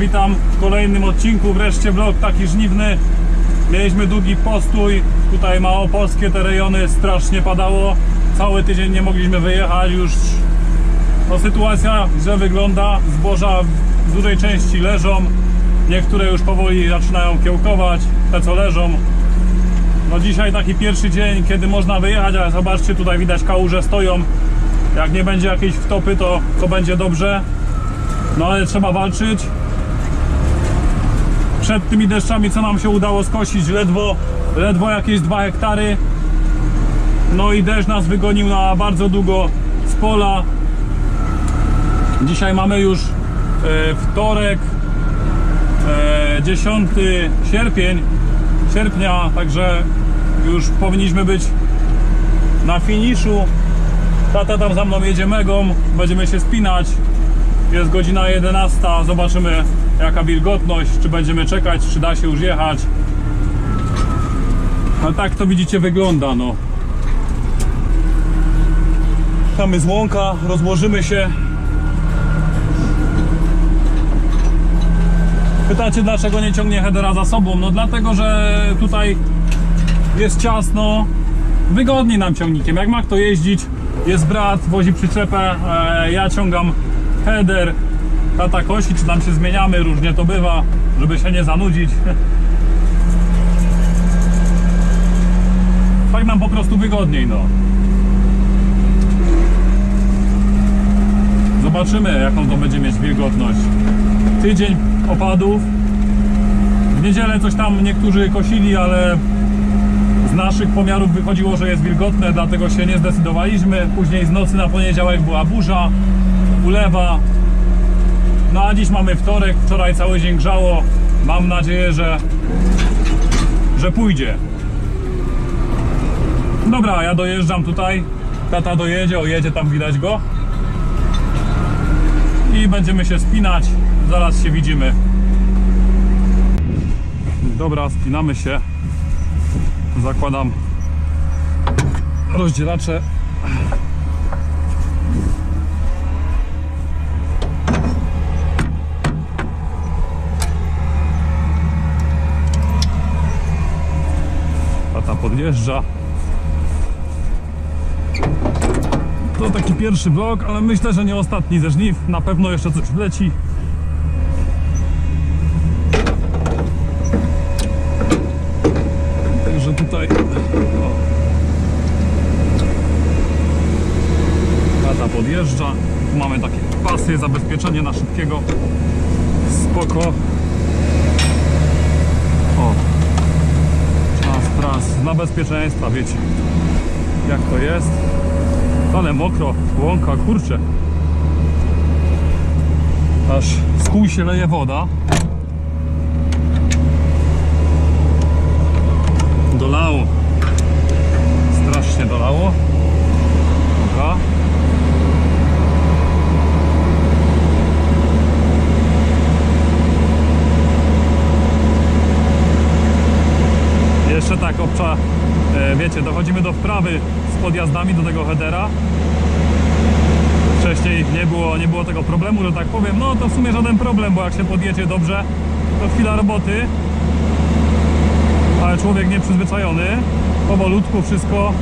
witam w kolejnym odcinku, wreszcie vlog taki żniwny. Mieliśmy długi postój, tutaj małopolskie te rejony, strasznie padało. Cały tydzień nie mogliśmy wyjechać, już no, sytuacja źle wygląda. Zboża w dużej części leżą, niektóre już powoli zaczynają kiełkować, te co leżą. No dzisiaj taki pierwszy dzień, kiedy można wyjechać, ale zobaczcie, tutaj widać kałuże stoją. Jak nie będzie jakiejś wtopy, to, to będzie dobrze. No ale trzeba walczyć. Przed tymi deszczami, co nam się udało skosić, ledwo, ledwo jakieś 2 hektary. No i deszcz nas wygonił na bardzo długo z pola. Dzisiaj mamy już e, wtorek, e, 10 sierpień, sierpnia, także już powinniśmy być na finiszu. Tata tam za mną jedzie megą, będziemy się spinać. Jest godzina 11, zobaczymy jaka wilgotność, czy będziemy czekać, czy da się już jechać. No tak to widzicie wygląda, no. Tam jest łąka, rozłożymy się. Pytacie dlaczego nie ciągnie headera za sobą? No dlatego, że tutaj jest ciasno, wygodniej nam ciągnikiem. Jak ma kto jeździć, jest brat, wozi przyczepę, e, ja ciągam header, tata kosi, czy tam się zmieniamy, różnie to bywa, żeby się nie zanudzić. Tak nam po prostu wygodniej, no. Zobaczymy, jaką to będzie mieć wilgotność. Tydzień opadów. W niedzielę coś tam niektórzy kosili, ale z naszych pomiarów wychodziło, że jest wilgotne, dlatego się nie zdecydowaliśmy. Później z nocy na poniedziałek była burza, ulewa. No a dziś mamy wtorek, wczoraj cały dzień grzało. Mam nadzieję, że, że pójdzie. Dobra, ja dojeżdżam tutaj. Tata dojedzie, o jedzie, tam widać go. I będziemy się spinać. Zaraz się widzimy. Dobra, spinamy się. Zakładam rozdzielacze. Tata podjeżdża. To taki pierwszy vlog, ale myślę, że nie ostatni ze żniw. Na pewno jeszcze coś wleci. Także tutaj. O. Tata podjeżdża. Tu mamy takie pasy, zabezpieczenie na szybkiego. Spoko. O. Czas. Dla bezpieczeństwa, wiecie. Jak to jest. Ale mokro, łąka, kurczę. Aż z kół się leje woda. Dolało. Strasznie dolało. Dobra. Jeszcze tak obcza, e, wiecie, dochodzimy do wprawy z podjazdami do tego headera. Wcześniej nie było, nie było tego problemu, że tak powiem. No to w sumie żaden problem, bo jak się podjedzie dobrze, to chwila roboty. Ale człowiek nieprzyzwyczajony, powolutku wszystko.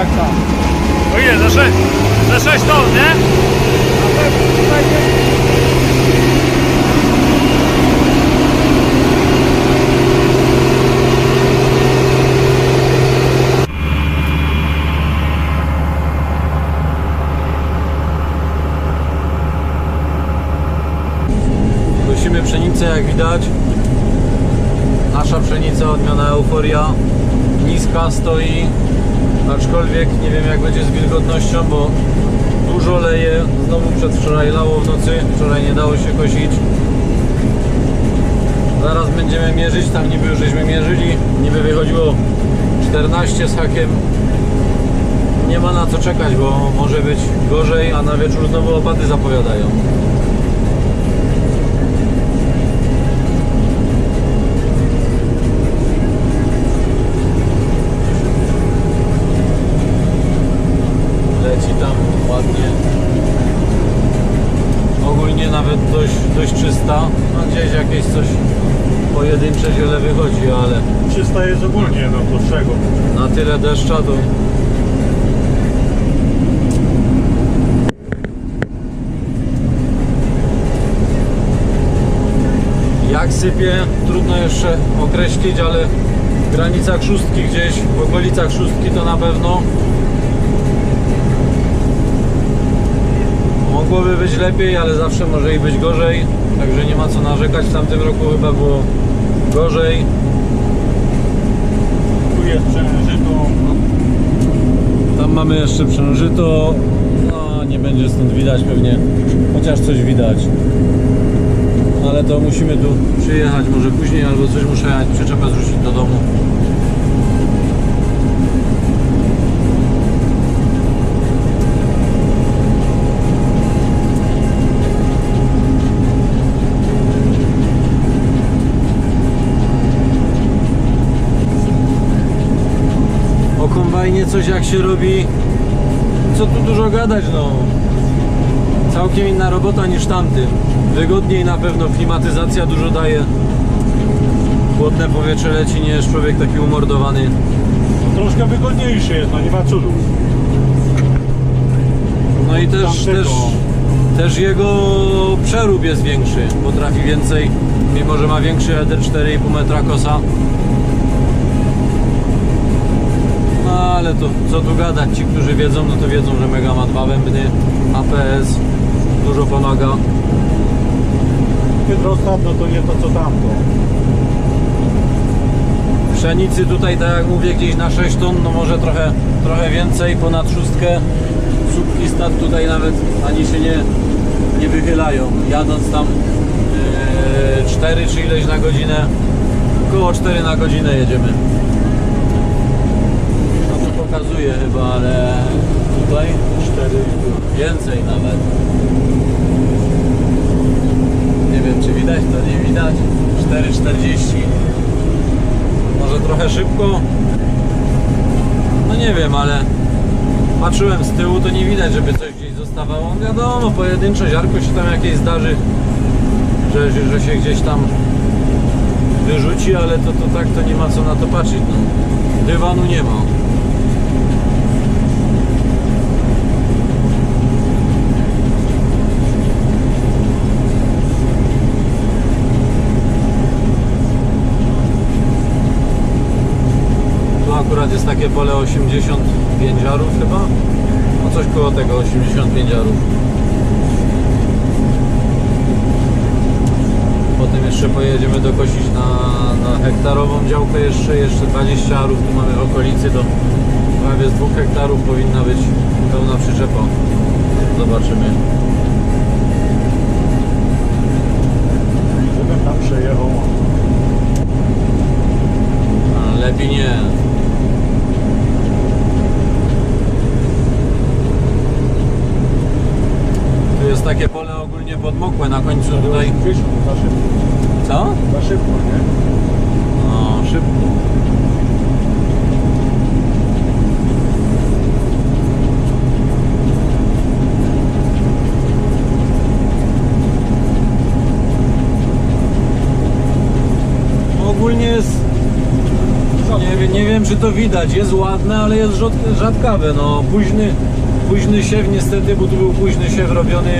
Jak tam. O ile? Ze 6, ze 6 ton, nie? Na pewno tutaj nie... Kosimy pszenicę jak widać. Nasza pszenica odmiana Euforia. Niska stoi. Aczkolwiek nie wiem jak będzie z wilgotnością, bo dużo leje. Znowu przedwczoraj lało w nocy. Wczoraj nie dało się kosić. Zaraz będziemy mierzyć. Tam niby już żeśmy mierzyli. Niby wychodziło 14 z hakiem. Nie ma na co czekać, bo może być gorzej, a na wieczór znowu opady zapowiadają. Nawet dość, dość czysta. No gdzieś jakieś coś pojedyncze ziele wychodzi, ale 300 jest ogólnie, no to czego? na tyle deszcza to jak sypie trudno jeszcze określić, ale w granicach szóstki gdzieś, w okolicach szóstki to na pewno mogłoby być lepiej, ale zawsze może i być gorzej, także nie ma co narzekać, w tamtym roku chyba było gorzej Tu jest przężyto. Tam mamy jeszcze przężyto. No, nie będzie stąd widać pewnie, chociaż coś widać. Ale to musimy tu przyjechać może później, albo coś muszę przyczepę zrzucić do domu. Coś jak się robi, co tu dużo gadać, no. Całkiem inna robota niż tamtym. Wygodniej na pewno, klimatyzacja dużo daje. Chłodne powietrze leci, nie jest człowiek taki umordowany. No, troszkę wygodniejszy jest, no nie ma cudu. No i też, też Też jego przerób jest większy, potrafi więcej, mimo że ma większy header 4,5 metra kosa. Ale to co tu gadać, ci którzy wiedzą, no to wiedzą, że Mega ma dwa bębny, APS, dużo pomaga. Hydrostat no to nie to co tamto. Pszenicy tutaj, tak jak mówię, gdzieś na 6 ton, no może trochę, trochę więcej, ponad szóstkę. Słupki stat tutaj nawet ani się nie, nie wychylają. Jadąc tam yy, 4 czy ileś na godzinę, około 4 na godzinę jedziemy. Pokazuje chyba, ale tutaj 4 więcej nawet. Nie wiem czy widać, to nie widać. 4,40 może trochę szybko. No nie wiem, ale patrzyłem z tyłu, to nie widać, żeby coś gdzieś zostawało. Wiadomo, pojedyncze ziarko się tam jakieś zdarzy, że, że się gdzieś tam wyrzuci, ale to, to tak to nie ma co na to patrzeć. No. Dywanu nie ma. Tu akurat jest takie pole 85 arów chyba. No coś koło tego 85 arów. Potem jeszcze pojedziemy dokosić na, na hektarową działkę jeszcze, jeszcze 20 arów tu mamy w okolicy do prawie z 2 hektarów powinna być pełna przyczepa. Zobaczymy. Żebym tam przejechał. Lepiej nie. Tu jest takie pole podmokłe na końcu tutaj. Wyszło, za szybko. Co? Za szybko, nie? No, szybko. Ogólnie jest nie, wiem- nie wiem czy to widać, jest ładne, ale jest rzad- rzadkawe. No, późny, późny siew niestety, bo tu był późny siew robiony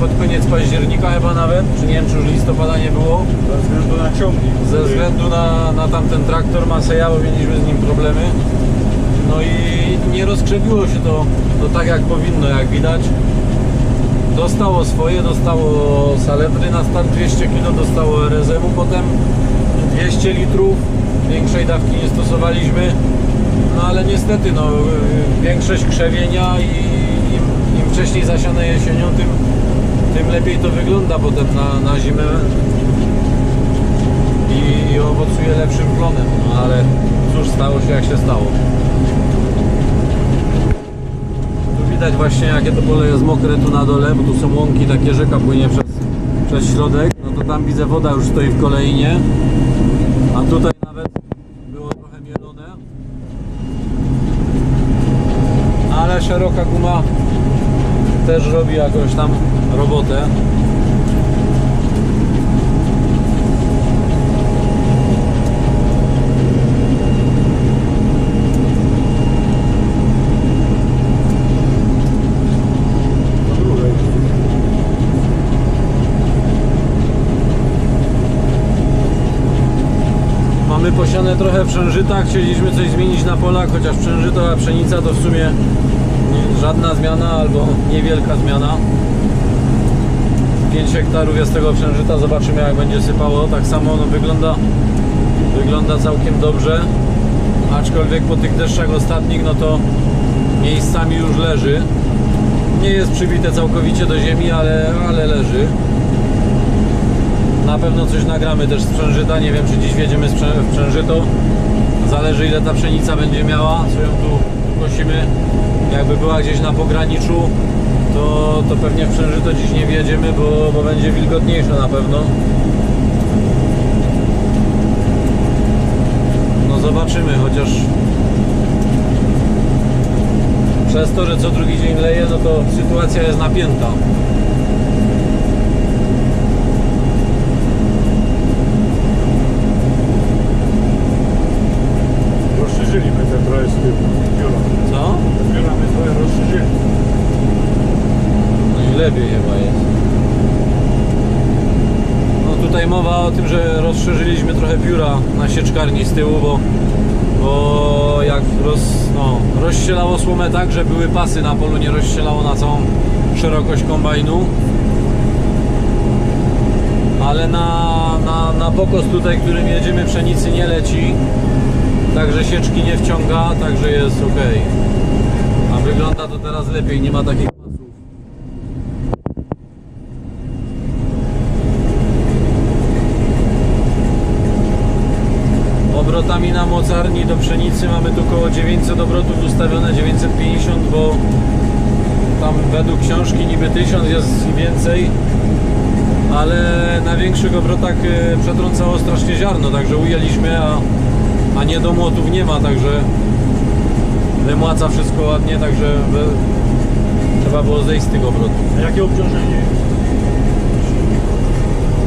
pod koniec października chyba nawet, czy nie wiem czy już listopada nie było. Ze względu na ciągnik. Ze względu na, na tamten traktor Maseja, bo mieliśmy z nim problemy. No i nie rozkrzewiło się to, to tak jak powinno, jak widać. Dostało swoje, dostało saletry na start 200 kg, dostało RSM-u potem 200 litrów. Większej dawki nie stosowaliśmy. No ale niestety, no, y, większość krzewienia i im, im wcześniej zasiane jesienią, tym, tym lepiej to wygląda potem na, na zimę. I, i owocuje lepszym plonem, no ale cóż stało się jak się stało. Tu widać właśnie jakie to pole jest mokre tu na dole, bo tu są łąki, takie rzeka płynie przez, przez środek, no to tam widzę woda już stoi w kolejnie, a tutaj nawet było trochę mielone. Ale szeroka guma też robi jakąś tam robotę. Posiane trochę przężyta, chcieliśmy coś zmienić na polach, chociaż przężyto, a pszenica to w sumie żadna zmiana albo niewielka zmiana. 5 hektarów jest tego przężyta, zobaczymy jak będzie sypało. Tak samo no, wygląda, wygląda całkiem dobrze, aczkolwiek po tych deszczach ostatnich no to miejscami już leży. Nie jest przybite całkowicie do ziemi, ale, ale leży. Na pewno coś nagramy też z przężyta. Nie wiem, czy dziś wjedziemy w przężyto. Zależy ile ta pszenica będzie miała, co ją tu kosimy. Jakby była gdzieś na pograniczu, to, to pewnie w przężyto dziś nie wjedziemy, bo, bo będzie wilgotniejsze na pewno. No zobaczymy, chociaż przez to, że co drugi dzień leje, no to sytuacja jest napięta. Rozszerzyliśmy te trochę z tyłu. Biura. Co? Te biura my trochę rozszerzyli. No ile lepiej chyba jest. No tutaj mowa o tym, że rozszerzyliśmy trochę biura na sieczkarni z tyłu, bo, bo jak roz, no, rozścielało słomę tak, że były pasy na polu, nie rozścielało na całą szerokość kombajnu. Ale na, na, na pokos tutaj, którym jedziemy pszenicy nie leci, także sieczki nie wciąga, także jest ok. A wygląda to teraz lepiej, nie ma takich mocarni do pszenicy mamy tu około 900 obrotów ustawione, 950, bo tam według książki niby 1000 jest więcej, ale na większych obrotach e, przetrącało strasznie ziarno, także ujęliśmy, a, a nie do młotów nie ma, także wymłaca wszystko ładnie, także trzeba było zejść z tych obrotów. A jakie obciążenie jest?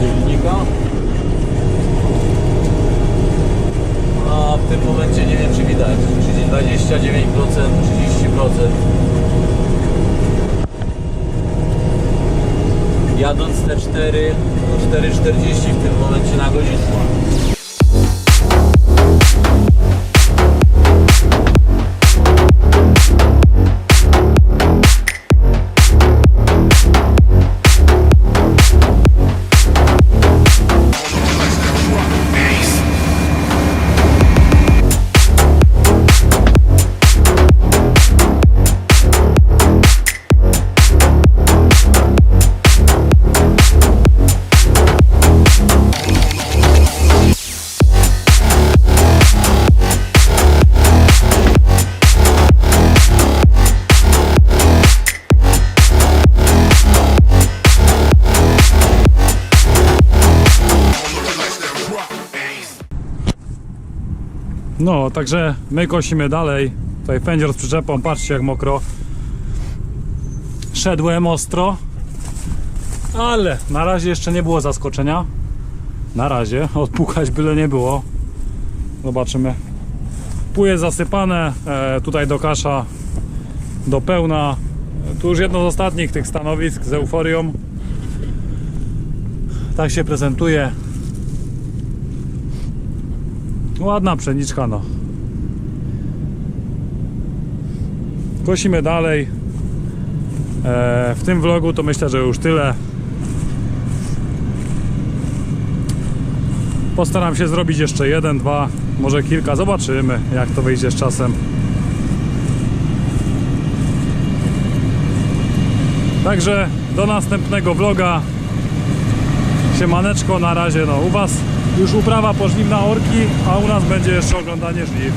silnika. A w tym momencie nie wiem czy widać, czyli 29%, 30%. Jadąc te 4, no 4,40 w tym momencie na godzinę. No, także my kosimy dalej. Tutaj pędzior z przyczepą, patrzcie jak mokro. Szedłem ostro, ale na razie jeszcze nie było zaskoczenia. Na razie, odpukać byle nie było. Zobaczymy. Jest zasypane, e, tutaj do kasza do pełna. Tu już jedno z ostatnich tych stanowisk z euforią. Tak się prezentuje. Ładna pszeniczka, no. Kosimy dalej. E, w tym vlogu to myślę, że już tyle. Postaram się zrobić jeszcze jeden, dwa, może kilka. Zobaczymy, jak to wyjdzie z czasem. Także do następnego vloga. Siemaneczko, na razie. No, u Was już uprawa pożniwna orki, a u nas będzie jeszcze oglądanie żniw.